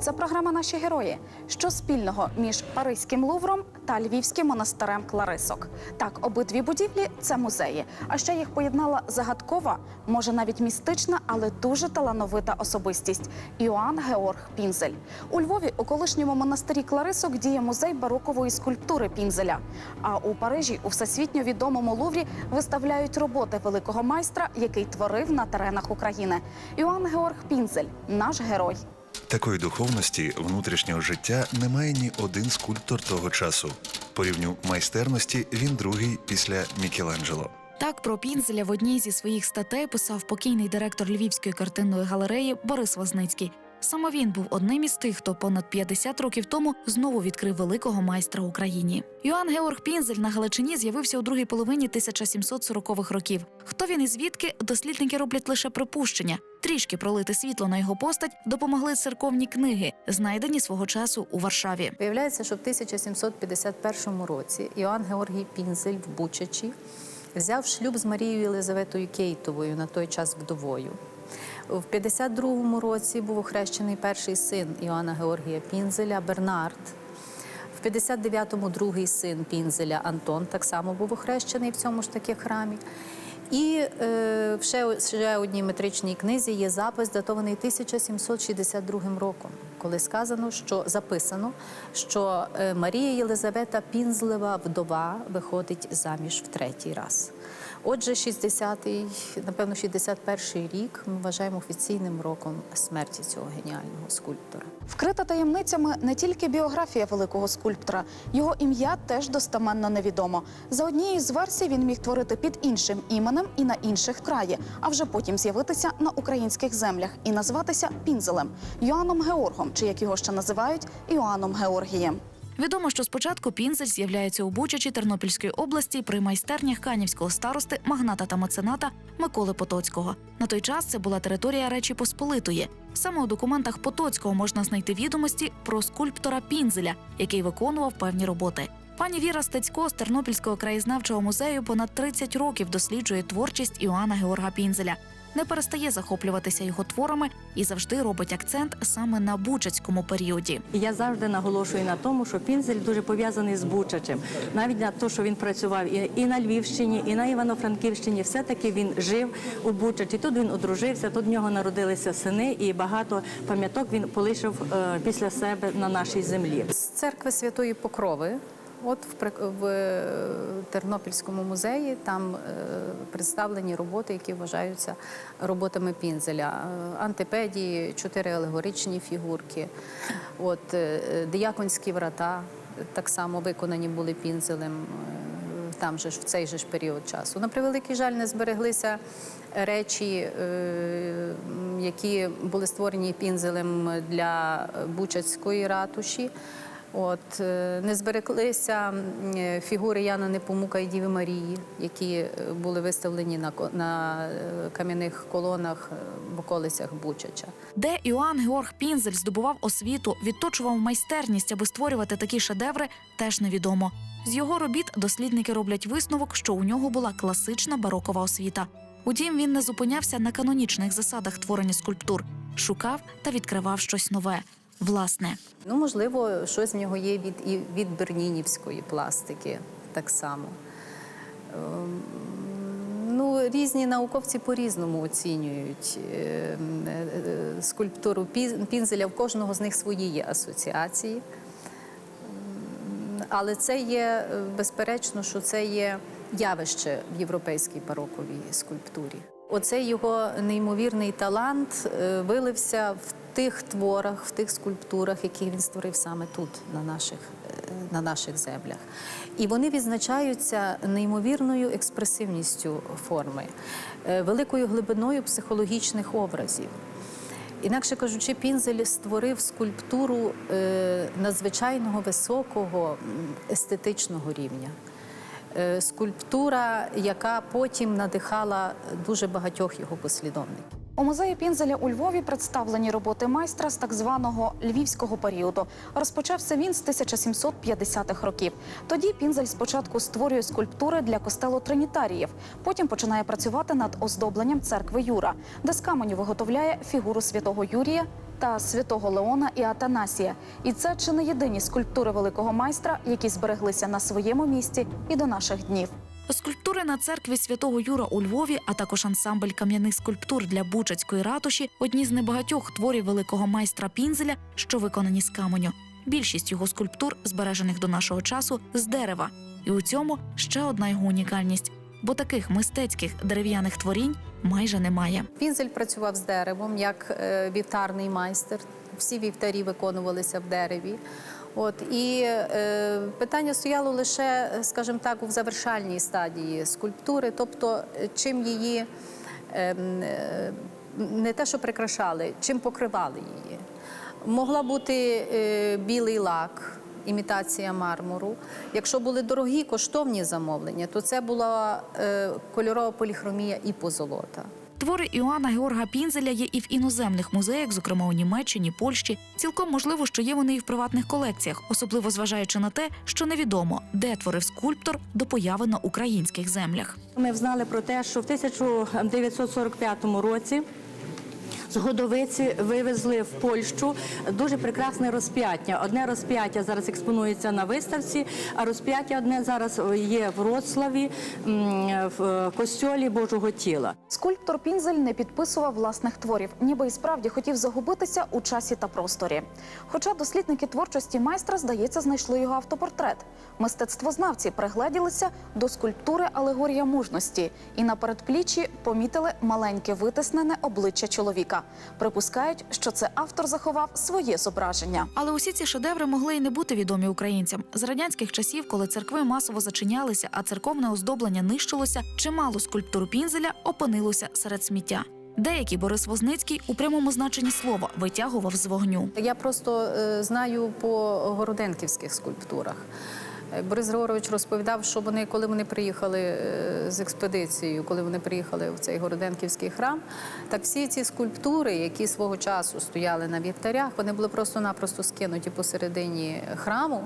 Це програма Наші герої. Що спільного між Паризьким Лувром та Львівським монастирем Кларисок? Так, обидві будівлі це музеї. А ще їх поєднала загадкова, може навіть містична, але дуже талановита особистість Іоанн Георг Пінзель. У Львові у колишньому монастирі Кларисок діє музей барокової скульптури Пінзеля. А у Парижі у всесвітньо відомому Луврі виставляють роботи великого майстра, який творив на теренах України. Іоанн Георг Пінзель наш герой. Такої духовності внутрішнього життя не має ні один скульптор того часу. По рівню майстерності він другий після Мікеланджело. Так про Пінзеля в одній зі своїх статей писав покійний директор Львівської картинної галереї Борис Возницький. Саме він був одним із тих, хто понад 50 років тому знову відкрив великого майстра Україні. Йоанн Георг Пінзель на Галичині з'явився у другій половині 1740-х років. Хто він і звідки дослідники роблять лише припущення. Трішки пролити світло на його постать допомогли церковні книги, знайдені свого часу у Варшаві. Виявляється, що в 1751 році Іоанн Георгій Пінзель в Бучачі взяв шлюб з Марією Єлизаветою Кейтовою, на той час вдовою. В 52-му році був охрещений перший син Іоанна Георгія Пінзеля Бернард. В 59-му другий син Пінзеля Антон так само був охрещений в цьому ж таки храмі. І е, ще, ще одній метричній книзі є запис, датований 1762 роком, коли сказано, що записано, що е, Марія Єлизавета Пінзлева вдова виходить заміж в третій раз. Отже, 60-й, напевно, 61-й рік ми вважаємо офіційним роком смерті цього геніального скульптора. Вкрита таємницями не тільки біографія великого скульптора, його ім'я теж достеменно невідомо. За однією з версій він міг творити під іншим іменем і на інших краї, а вже потім з'явитися на українських землях і назватися Пінзелем, Йоанном Георгом, чи як його ще називають Іоанном Георгієм. Відомо, що спочатку Пінзель з'являється у Бучачі Тернопільської області при майстернях канівського старости, магната та мецената Миколи Потоцького. На той час це була територія Речі Посполитої. Саме у документах Потоцького можна знайти відомості про скульптора Пінзеля, який виконував певні роботи. Пані Віра Стецько з Тернопільського краєзнавчого музею понад 30 років досліджує творчість Іоанна Георга Пінзеля. Не перестає захоплюватися його творами і завжди робить акцент саме на бучацькому періоді. Я завжди наголошую на тому, що Пінзель дуже пов'язаний з Бучачем. Навіть на те, що він працював і, і на Львівщині, і на Івано-Франківщині, все-таки він жив у Бучачі. Тут він одружився, тут в нього народилися сини, і багато пам'яток він полишив е, після себе на нашій землі. З церкви Святої Покрови, от в, в е, Тернопільському музеї, там е, представлені роботи, які вважаються роботами Пінзеля. Е, Антипедії, чотири алегоричні фігурки, от, дияконські врата так само виконані були Пінзелем. Там же ж в цей же ж період часу. На превеликий жаль, не збереглися речі, які були створені пінзелем для Бучацької ратуші. От е, не збереглися е, фігури Яна Непомука і Діви Марії, які е, були виставлені на, на кам'яних колонах в околицях Бучача. Де Іоанн Георг Пінзель здобував освіту, відточував майстерність, аби створювати такі шедеври, теж невідомо. З його робіт дослідники роблять висновок, що у нього була класична барокова освіта. Утім, він не зупинявся на канонічних засадах творення скульптур, шукав та відкривав щось нове. Власне, Ну, можливо, щось в нього є від, і від бернінівської пластики так само. Ем, Ну, різні науковці по-різному оцінюють е, е, скульптуру Пінзеля. В кожного з них свої є асоціації. Але це є е, безперечно, що це є явище в європейській бароковій скульптурі. Оцей його неймовірний талант е, вилився в тих творах, в тих скульптурах, які він створив саме тут, на наших, е, на наших землях. І вони відзначаються неймовірною експресивністю форми, е, великою глибиною психологічних образів. Інакше кажучи, Пінзель створив скульптуру надзвичайного високого естетичного рівня. Е, скульптура, яка потім надихала дуже багатьох його послідовників. У музеї Пінзеля у Львові представлені роботи майстра з так званого львівського періоду. Розпочався він з 1750-х років. Тоді Пінзель спочатку створює скульптури для костелу Тринітаріїв, потім починає працювати над оздобленням церкви Юра, де з каменю виготовляє фігуру святого Юрія та святого Леона і Атанасія. І це чи не єдині скульптури великого майстра, які збереглися на своєму місці і до наших днів. Скульптури на церкві святого Юра у Львові, а також ансамбль кам'яних скульптур для Бучацької ратуші одні з небагатьох творів великого майстра Пінзеля, що виконані з каменю. Більшість його скульптур, збережених до нашого часу, з дерева. І у цьому ще одна його унікальність, бо таких мистецьких дерев'яних творінь майже немає. Пінзель працював з деревом як е, вівтарний майстер. Всі вівтарі виконувалися в дереві. От і е, питання стояло лише, скажімо так, у завершальній стадії скульптури, тобто чим її е, е, не те, що прикрашали, чим покривали її. Могла бути е, білий лак, імітація мармуру. Якщо були дорогі коштовні замовлення, то це була е, кольорова поліхромія і позолота. Твори Іоанна Георга Пінзеля є і в іноземних музеях, зокрема у Німеччині, Польщі. Цілком можливо, що є вони і в приватних колекціях, особливо зважаючи на те, що невідомо, де творив скульптор до появи на українських землях. Ми взнали про те, що в 1945 році з Годовиці вивезли в Польщу дуже прекрасне розп'яття. Одне розп'яття зараз експонується на виставці, а розп'яття одне зараз є в Вроцлаві м, в костьолі Божого тіла. Скульптор Пінзель не підписував власних творів, ніби і справді хотів загубитися у часі та просторі. Хоча дослідники творчості майстра, здається, знайшли його автопортрет. Мистецтвознавці пригледілися до скульптури алегорія мужності і на передпліччі помітили маленьке витиснене обличчя чоловіка. Припускають, що це автор заховав своє зображення. Але усі ці шедеври могли й не бути відомі українцям. З радянських часів, коли церкви масово зачинялися, а церковне оздоблення нищилося, чимало скульптур Пінзеля опинилося серед сміття. Деякі Борис Возницький у прямому значенні слова витягував з вогню. Я просто е, знаю по городенківських скульптурах. Борис Григорович розповідав, що вони, коли вони приїхали е, з експедицією, коли вони приїхали в цей Городенківський храм, так всі ці скульптури, які свого часу стояли на вівтарях, вони були просто-напросто скинуті посередині храму.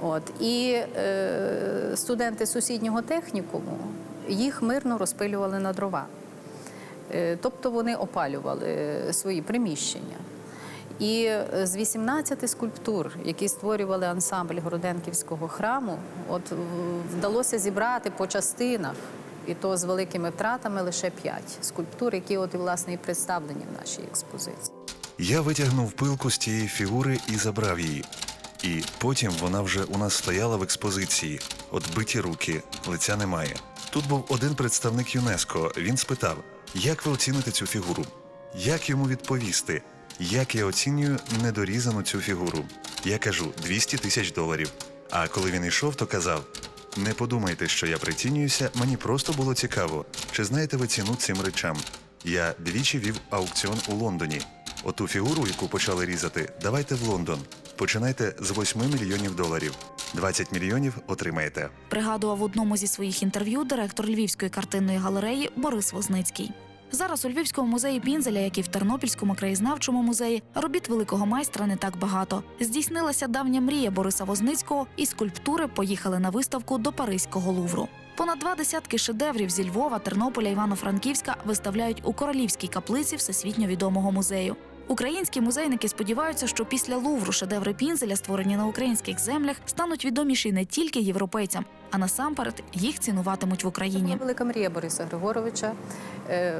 От і е, студенти сусіднього технікуму їх мирно розпилювали на дрова. Е, Тобто вони опалювали свої приміщення. І е, з 18 скульптур, які створювали ансамбль Городенківського храму, от вдалося зібрати по частинах, і то з великими втратами лише 5 скульптур, які от і власне і представлені в нашій експозиції. Я витягнув пилку з тієї фігури і забрав її. І потім вона вже у нас стояла в експозиції. От биті руки, лиця немає. Тут був один представник ЮНЕСКО. Він спитав: як ви оціните цю фігуру? Як йому відповісти? Як я оцінюю недорізану цю фігуру? Я кажу 200 тисяч доларів. А коли він йшов, то казав: не подумайте, що я прицінююся, мені просто було цікаво, чи знаєте ви ціну цим речам. Я двічі вів аукціон у Лондоні. Оту фігуру, яку почали різати, давайте в Лондон. Починайте з 8 мільйонів доларів. 20 мільйонів отримаєте. Пригадував в одному зі своїх інтерв'ю директор Львівської картинної галереї Борис Возницький. Зараз у Львівському музеї Пінзеля, як і в Тернопільському краєзнавчому музеї, робіт великого майстра не так багато. Здійснилася давня мрія Бориса Возницького, і скульптури поїхали на виставку до Паризького Лувру. Понад два десятки шедеврів зі Львова, Тернополя, Івано-Франківська виставляють у королівській каплиці всесвітньо відомого музею. Українські музейники сподіваються, що після Лувру шедеври Пінзеля, створені на українських землях, стануть відоміші не тільки європейцям, а насамперед їх цінуватимуть в Україні. Велика мрія Бориса Григоровича е,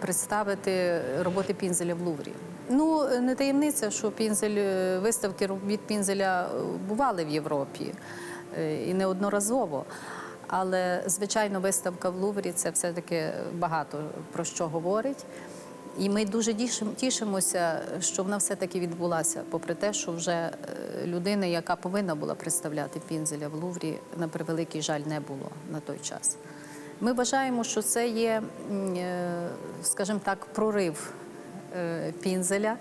представити роботи Пінзеля в Луврі. Ну, не таємниця, що Пінзель, е, виставки робіт Пінзеля бували в Європі е, і неодноразово. Але, звичайно, виставка в Луврі це все-таки багато про що говорить. І ми дуже тішимося, що вона все-таки відбулася, попри те, що вже людина, яка повинна була представляти Пінзеля в Луврі, на превеликий жаль, не було на той час. Ми вважаємо, що це є, е, скажімо так, прорив е, Пінзеля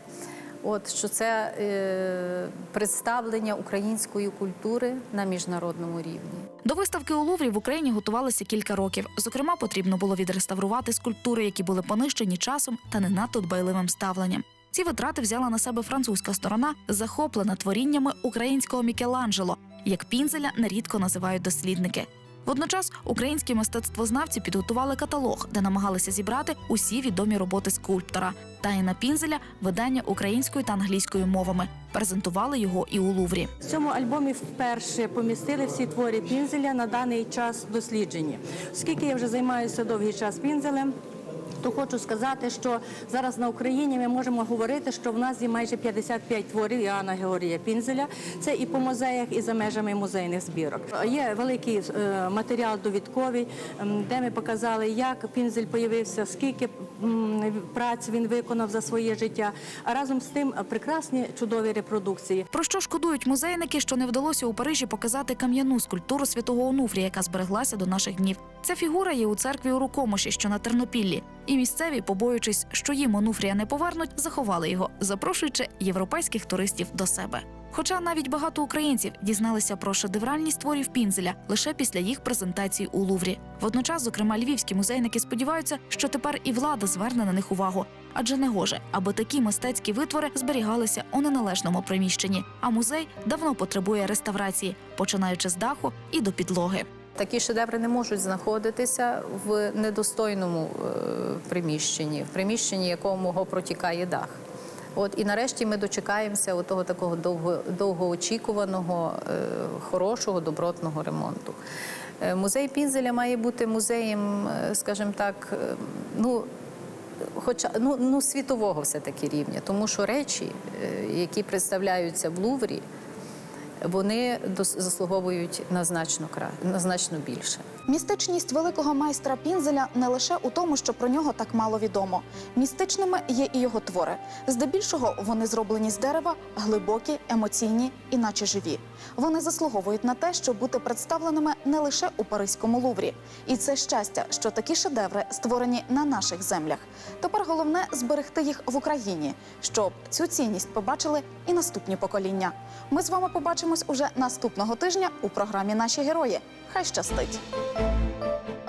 От що це е, представлення української культури на міжнародному рівні. До виставки у Луврі в Україні готувалися кілька років. Зокрема, потрібно було відреставрувати скульптури, які були понищені часом та не надто дбайливим ставленням. Ці витрати взяла на себе французька сторона, захоплена творіннями українського Мікеланджело, як пінзеля нерідко називають дослідники. Водночас українські мистецтвознавці підготували каталог, де намагалися зібрати усі відомі роботи скульптора. Таїна Пінзеля видання українською та англійською мовами. Презентували його і у Луврі. В цьому альбомі вперше помістили всі твори Пінзеля на даний час досліджені. Оскільки я вже займаюся довгий час Пінзелем, то хочу сказати, що зараз на Україні ми можемо говорити, що в нас є майже 55 творів Іоанна Георгія Пінзеля. Це і по музеях, і за межами музейних збірок. Є великий е, матеріал довідковий, де ми показали, як Пінзель появився, скільки праць він виконав за своє життя. А разом з тим прекрасні чудові репродукції. Про що шкодують музейники, що не вдалося у Парижі показати кам'яну скульптуру святого Онуфрія, яка збереглася до наших днів. Ця фігура є у церкві у Рукомоші, що на Тернопіллі. І місцеві, побоюючись, що їм Онуфрія не повернуть, заховали його, запрошуючи європейських туристів до себе. Хоча навіть багато українців дізналися про шедевральність творів Пінзеля лише після їх презентації у Луврі. Водночас, зокрема, львівські музейники сподіваються, що тепер і влада зверне на них увагу, адже не гоже, аби такі мистецькі витвори зберігалися у неналежному приміщенні. А музей давно потребує реставрації, починаючи з даху і до підлоги. Такі шедеври не можуть знаходитися в недостойному е, приміщенні, в приміщенні, якому протікає дах. От і нарешті ми дочекаємося того такого довго, довгоочікуваного, е, хорошого, добротного ремонту. Е, Музей Пінзеля має бути музеєм, е, скажімо так, е, ну. Хоча ну, ну світового все таки рівня, тому що речі, е, які представляються в Луврі, вони заслуговують на значно кра... на значно більше. Містичність великого майстра Пінзеля не лише у тому, що про нього так мало відомо. Містичними є і його твори. Здебільшого вони зроблені з дерева, глибокі, емоційні і наче живі. Вони заслуговують на те, щоб бути представленими не лише у Паризькому Луврі. І це щастя, що такі шедеври створені на наших землях. Тепер головне зберегти їх в Україні, щоб цю цінність побачили і наступні покоління. Ми з вами побачимось уже наступного тижня у програмі Наші герої. Хай щастить! Bye.